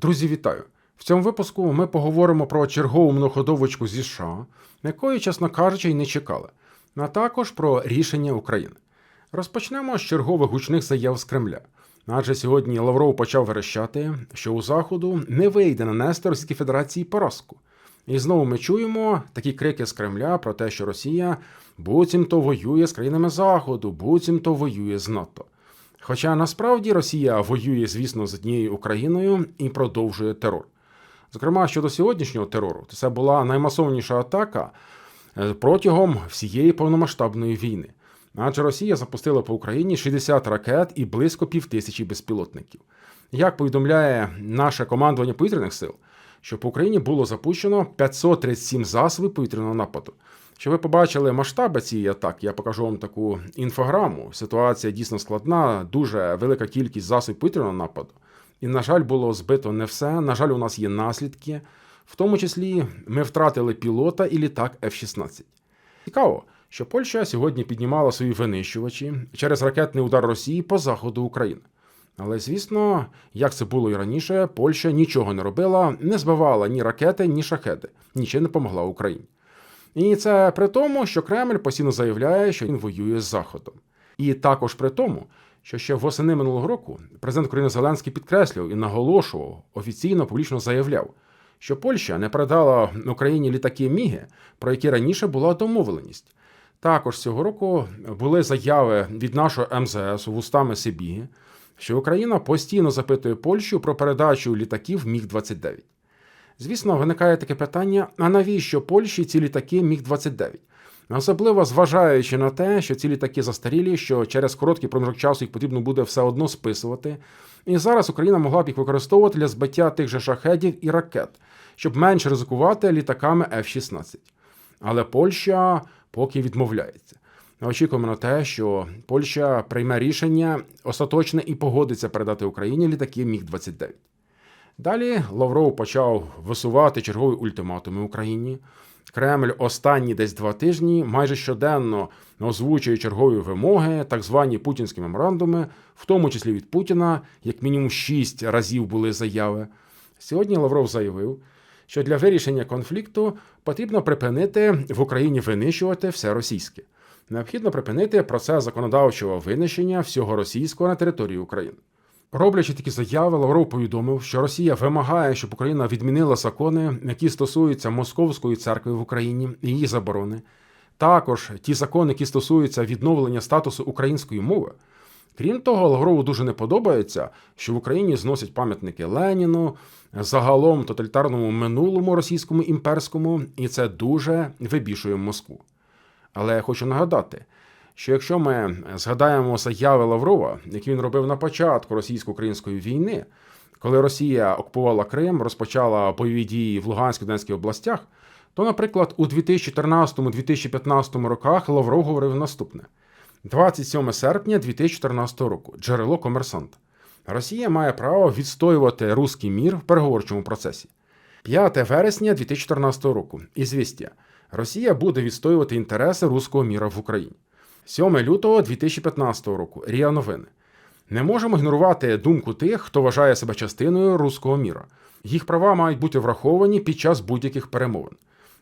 Друзі, вітаю! В цьому випуску ми поговоримо про чергову многоходовочку зі США, якої, чесно кажучи, й не чекали, а також про рішення України. Розпочнемо з чергових гучних заяв з Кремля. Адже сьогодні Лавров почав верещати, що у Заходу не вийде нанести Російській Федерації поразку. І знову ми чуємо такі крики з Кремля про те, що Росія буцімто воює з країнами Заходу, буцімто воює з НАТО. Хоча насправді Росія воює, звісно, з однією Україною і продовжує терор. Зокрема, щодо сьогоднішнього терору, це була наймасовніша атака е, протягом всієї повномасштабної війни. Адже Росія запустила по Україні 60 ракет і близько півтисячі безпілотників. Як повідомляє наше командування повітряних сил, що по Україні було запущено 537 засобів повітряного нападу. Щоб ви побачили масштаби цієї атаки, я покажу вам таку інфограму. Ситуація дійсно складна, дуже велика кількість засобів повітряного нападу. І, на жаль, було збито не все. На жаль, у нас є наслідки. В тому числі ми втратили пілота і літак F-16. Цікаво, що Польща сьогодні піднімала свої винищувачі через ракетний удар Росії по заходу України. Але звісно, як це було і раніше, Польща нічого не робила, не збивала ні ракети, ні шахеди, нічим не допомогла Україні. І це при тому, що Кремль постійно заявляє, що він воює з Заходом. І також при тому, що ще восени минулого року президент України Зеленський підкреслював і наголошував, офіційно публічно заявляв, що Польща не передала Україні літаки Міги, про які раніше була домовленість. Також цього року були заяви від нашого МЗС вустами Сибіги, що Україна постійно запитує Польщу про передачу літаків Міг-29. Звісно, виникає таке питання: а навіщо Польщі ці літаки Міг-29? Особливо зважаючи на те, що ці літаки застарілі, що через короткий проміжок часу їх потрібно буде все одно списувати. І зараз Україна могла б їх використовувати для збиття тих же шахедів і ракет, щоб менше ризикувати літаками F-16. Але Польща поки відмовляється. Очікуємо на те, що Польща прийме рішення остаточне і погодиться передати Україні літаки Міг-29. Далі Лавров почав висувати чергові ультиматуми Україні. Кремль останні десь два тижні майже щоденно озвучує чергові вимоги, так звані путінські меморандуми, в тому числі від Путіна, як мінімум шість разів були заяви. Сьогодні Лавров заявив, що для вирішення конфлікту потрібно припинити в Україні винищувати все російське. Необхідно припинити процес законодавчого винищення всього російського на території України. Роблячи такі заяви, Лавров повідомив, що Росія вимагає, щоб Україна відмінила закони, які стосуються Московської церкви в Україні і її заборони. Також ті закони, які стосуються відновлення статусу української мови. Крім того, Лаврову дуже не подобається, що в Україні зносять пам'ятники Леніну, загалом тоталітарному минулому російському імперському, і це дуже вибішує Москву. Але я хочу нагадати, що якщо ми згадаємо заяви Лаврова, які він робив на початку російсько-української війни, коли Росія окупувала Крим, розпочала бойові дії в Луганській Донецькій областях, то, наприклад, у 2014-2015 роках Лавров говорив наступне: 27 серпня 2014 року, джерело комерсант. Росія має право відстоювати руський мір в переговорчому процесі. 5 вересня 2014 року. Ізвістія. Росія буде відстоювати інтереси руського міра в Україні. 7 лютого 2015 року. Ріа Новини. Не можемо ігнорувати думку тих, хто вважає себе частиною руського міра. Їх права мають бути враховані під час будь-яких перемовин.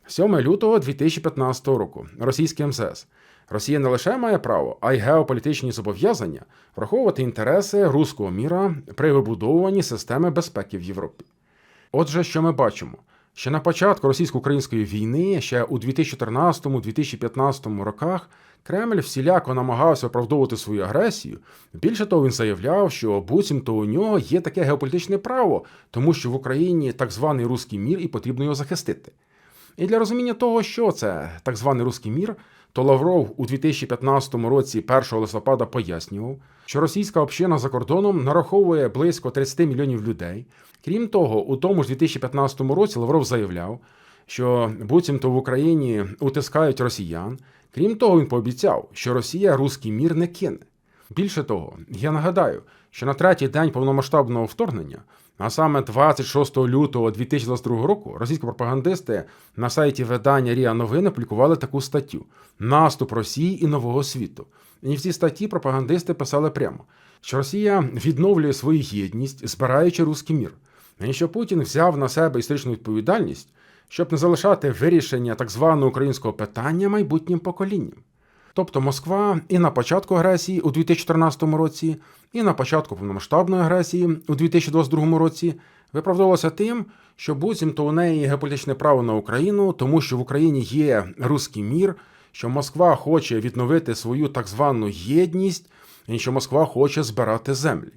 7 лютого 2015 року. Російський МЗС. Росія не лише має право, а й геополітичні зобов'язання враховувати інтереси руського міра при вибудовуванні системи безпеки в Європі. Отже, що ми бачимо? Ще на початку російсько-української війни, ще у 2014-2015 роках, Кремль всіляко намагався оправдовувати свою агресію. Більше того, він заявляв, що буцімто у нього є таке геополітичне право, тому що в Україні так званий руський мір і потрібно його захистити. І для розуміння того, що це так званий руський мір, то Лавров у 2015 році, 1 листопада, пояснював, що російська община за кордоном нараховує близько 30 мільйонів людей. Крім того, у тому ж 2015 році Лавров заявляв, що буцімто в Україні утискають росіян. Крім того, він пообіцяв, що Росія руський мір не кине. Більше того, я нагадаю, що на третій день повномасштабного вторгнення, а саме 26 лютого 2022 року, російські пропагандисти на сайті видання Ріа Новини публікували таку статтю Наступ Росії і Нового світу. І в цій статті пропагандисти писали прямо, що Росія відновлює свою єдність, збираючи руський мір. І Путін взяв на себе історичну відповідальність, щоб не залишати вирішення так званого українського питання майбутнім поколінням. Тобто Москва і на початку агресії у 2014 році, і на початку повномасштабної агресії у 2022 році виправдовувалася тим, що буцімто у неї геополітичне право на Україну, тому що в Україні є руський мір, що Москва хоче відновити свою так звану єдність, і що Москва хоче збирати землі.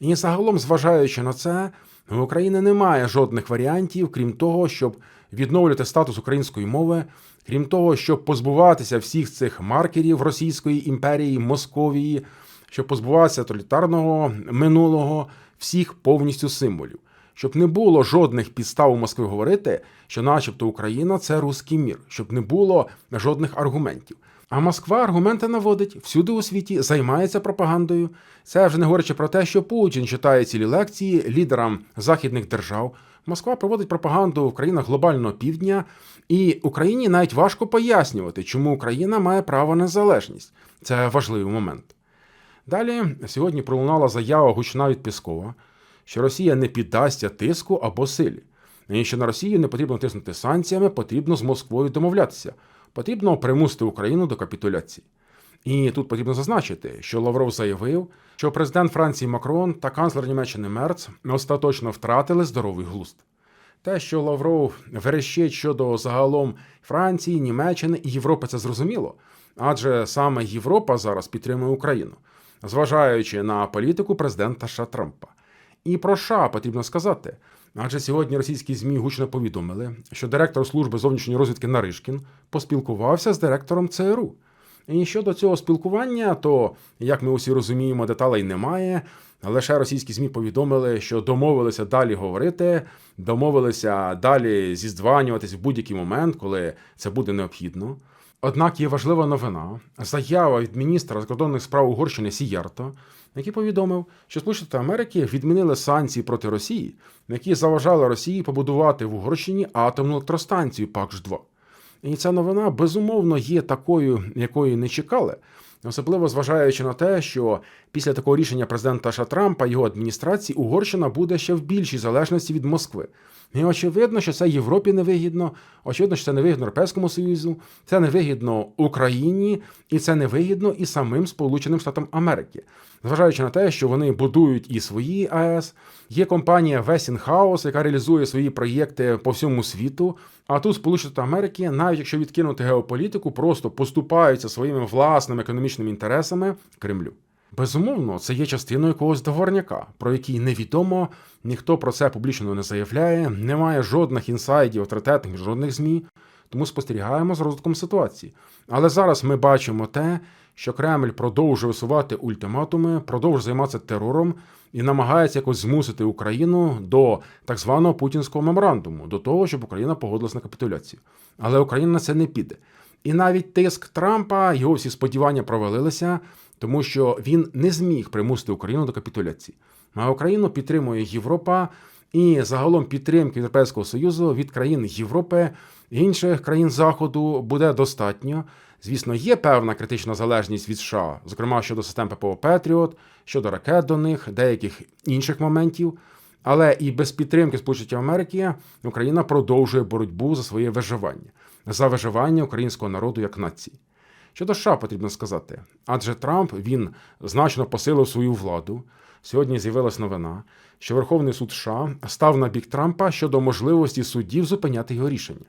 І загалом, зважаючи на це, в Україні немає жодних варіантів, крім того, щоб відновлювати статус української мови, крім того, щоб позбуватися всіх цих маркерів Російської імперії, Московії, щоб позбуватися тоталітарного минулого, всіх повністю символів, щоб не було жодних підстав у Москви говорити, що, начебто, Україна це руський мір, щоб не було жодних аргументів. А Москва аргументи наводить всюди у світі, займається пропагандою. Це вже не говорячи про те, що Путін читає цілі лекції лідерам західних держав. Москва проводить пропаганду в країнах глобального півдня, і Україні навіть важко пояснювати, чому Україна має право на незалежність. Це важливий момент. Далі сьогодні пролунала заява гучна від Піскова, що Росія не піддасться тиску або силі, і що на Росію не потрібно тиснути санкціями, потрібно з Москвою домовлятися, потрібно примусити Україну до капітуляції. І тут потрібно зазначити, що Лавров заявив, що президент Франції Макрон та канцлер Німеччини Мерц остаточно втратили здоровий глузд. Те, що Лавров верещить щодо загалом Франції, Німеччини і Європи, це зрозуміло, адже саме Європа зараз підтримує Україну, зважаючи на політику президента США Трампа. І про США потрібно сказати. Адже сьогодні російські ЗМІ гучно повідомили, що директор служби зовнішньої розвідки Наришкін поспілкувався з директором ЦРУ. І щодо цього спілкування, то, як ми усі розуміємо, деталей немає. Лише російські ЗМІ повідомили, що домовилися далі говорити, домовилися далі зіздванюватись в будь-який момент, коли це буде необхідно. Однак є важлива новина: заява від міністра закордонних справ Угорщини Сіярто, який повідомив, що Сполучені Америки відмінили санкції проти Росії, які заважали Росії побудувати в Угорщині атомну електростанцію ПАКШ-2. І ця новина безумовно є такою, якої не чекали. Особливо зважаючи на те, що після такого рішення президента США Трампа його адміністрації Угорщина буде ще в більшій залежності від Москви. І очевидно, що це Європі невигідно, очевидно, що це невигідно Європейському Союзу, це невигідно Україні, і це невигідно і самим Сполученим Штатам Америки. Зважаючи на те, що вони будують і свої АЕС, є компанія Westinghouse, яка реалізує свої проєкти по всьому світу. А тут Сполучені Штати Америки, навіть якщо відкинути геополітику, просто поступаються своїми власними економічними інтересами Кремлю. Безумовно, це є частиною якогось договорняка, про який невідомо, ніхто про це публічно не заявляє, немає жодних інсайдів, авторитетних, жодних ЗМІ, тому спостерігаємо з розвитком ситуації. Але зараз ми бачимо те, що Кремль продовжує висувати ультиматуми, продовжує займатися терором і намагається якось змусити Україну до так званого путінського меморандуму, до того, щоб Україна погодилась на капітуляцію. Але Україна на це не піде. І навіть тиск Трампа, його всі сподівання провалилися, тому що він не зміг примусити Україну до капітуляції. А Україну підтримує Європа і загалом підтримки Європейського Союзу від країн Європи інших країн Заходу буде достатньо. Звісно, є певна критична залежність від США, зокрема щодо систем ППО Петріот, щодо ракет до них, деяких інших моментів. Але і без підтримки Сполучених Америки Україна продовжує боротьбу за своє виживання, за виживання українського народу як нації. Щодо США потрібно сказати, адже Трамп він значно посилив свою владу. Сьогодні з'явилась новина, що Верховний суд США став на бік Трампа щодо можливості суддів зупиняти його рішення.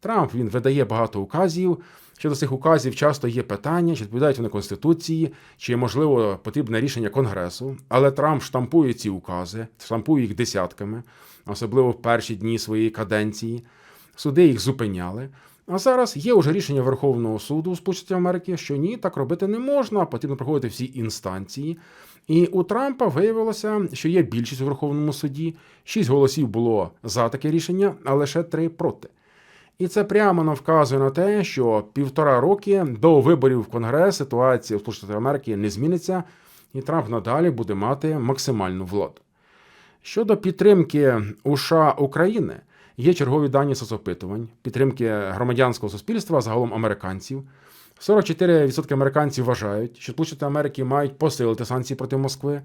Трамп він видає багато указів. Щодо цих указів часто є питання, чи відповідають вони Конституції, чи, можливо, потрібне рішення Конгресу. Але Трамп штампує ці укази, штампує їх десятками, особливо в перші дні своєї каденції. Суди їх зупиняли. А зараз є вже рішення Верховного суду Сполучених Америки, що ні, так робити не можна, потрібно проходити всі інстанції. І у Трампа виявилося, що є більшість у Верховному суді. Шість голосів було за таке рішення, а лише три проти. І це прямо вказує на те, що півтора роки до виборів в Конгрес ситуація в Сполучених Америки не зміниться, і Трамп надалі буде мати максимальну владу. Щодо підтримки у США України, є чергові дані соцопитувань, підтримки громадянського суспільства, загалом американців. 44% американців вважають, що Сполучені Америки мають посилити санкції проти Москви.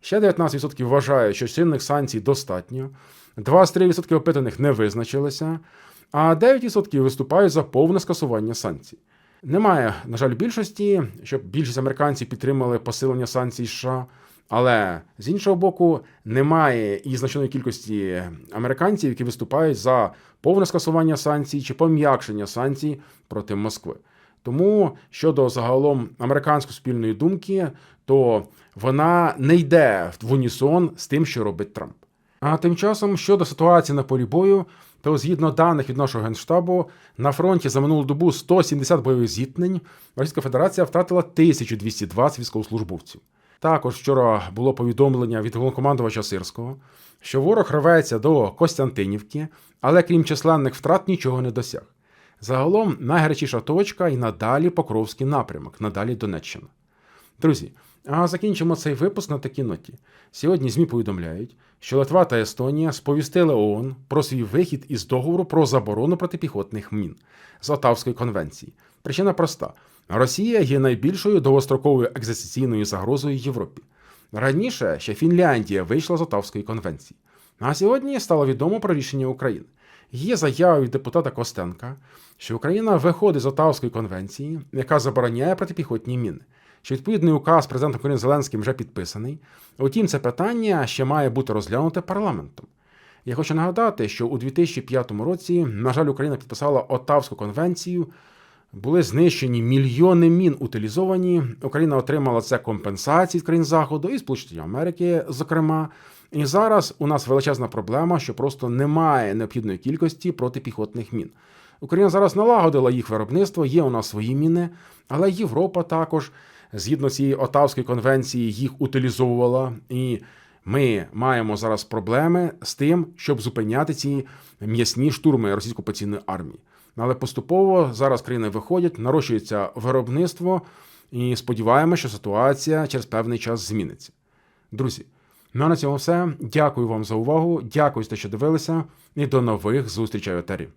Ще 19% вважають, що чинних санкцій достатньо, 23% опитаних не визначилися, а 9% виступають за повне скасування санкцій. Немає, на жаль, більшості, щоб більшість американців підтримали посилення санкцій США. Але з іншого боку, немає і значної кількості американців, які виступають за повне скасування санкцій чи пом'якшення санкцій проти Москви. Тому щодо загалом американської спільної думки, то вона не йде в унісон з тим, що робить Трамп. А тим часом щодо ситуації на полі бою, то згідно даних від нашого генштабу, на фронті за минулу добу 170 бойових зіткнень Російська Федерація втратила 1220 військовослужбовців. Також вчора було повідомлення від головнокомандувача Сирського, що ворог рветься до Костянтинівки, але крім численних втрат нічого не досяг. Загалом найгарячіша точка і надалі Покровський напрямок, надалі Донеччина. Друзі, а закінчимо цей випуск на такій ноті. Сьогодні ЗМІ повідомляють, що Литва та Естонія сповістили ООН про свій вихід із договору про заборону протипіхотних мін з Отавської конвенції. Причина проста: Росія є найбільшою довгостроковою екзистенційною загрозою Європі. Раніше ще Фінляндія вийшла з Отавської конвенції. А сьогодні стало відомо про рішення України. Є заява від депутата Костенка, що Україна виходить з Отавської конвенції, яка забороняє протипіхотні міни. Що відповідний указ президента України Зеленським вже підписаний. Утім, це питання ще має бути розглянуте парламентом. Я хочу нагадати, що у 2005 році, на жаль, Україна підписала Отавську конвенцію. Були знищені мільйони мін утилізовані. Україна отримала це компенсації від країн Заходу і Сполучені Америки, зокрема. І зараз у нас величезна проблема, що просто немає необхідної кількості протипіхотних мін. Україна зараз налагодила їх виробництво, є у нас свої міни, але Європа також, згідно цієї Отавської конвенції, їх утилізовувала. І ми маємо зараз проблеми з тим, щоб зупиняти ці м'ясні штурми російсько окупаційної армії. Але поступово зараз країни виходять, нарощується виробництво, і сподіваємося, що ситуація через певний час зміниться. Друзі, ну а на цьому все. Дякую вам за увагу. Дякую за те, що дивилися, і до нових зустрічей в етері.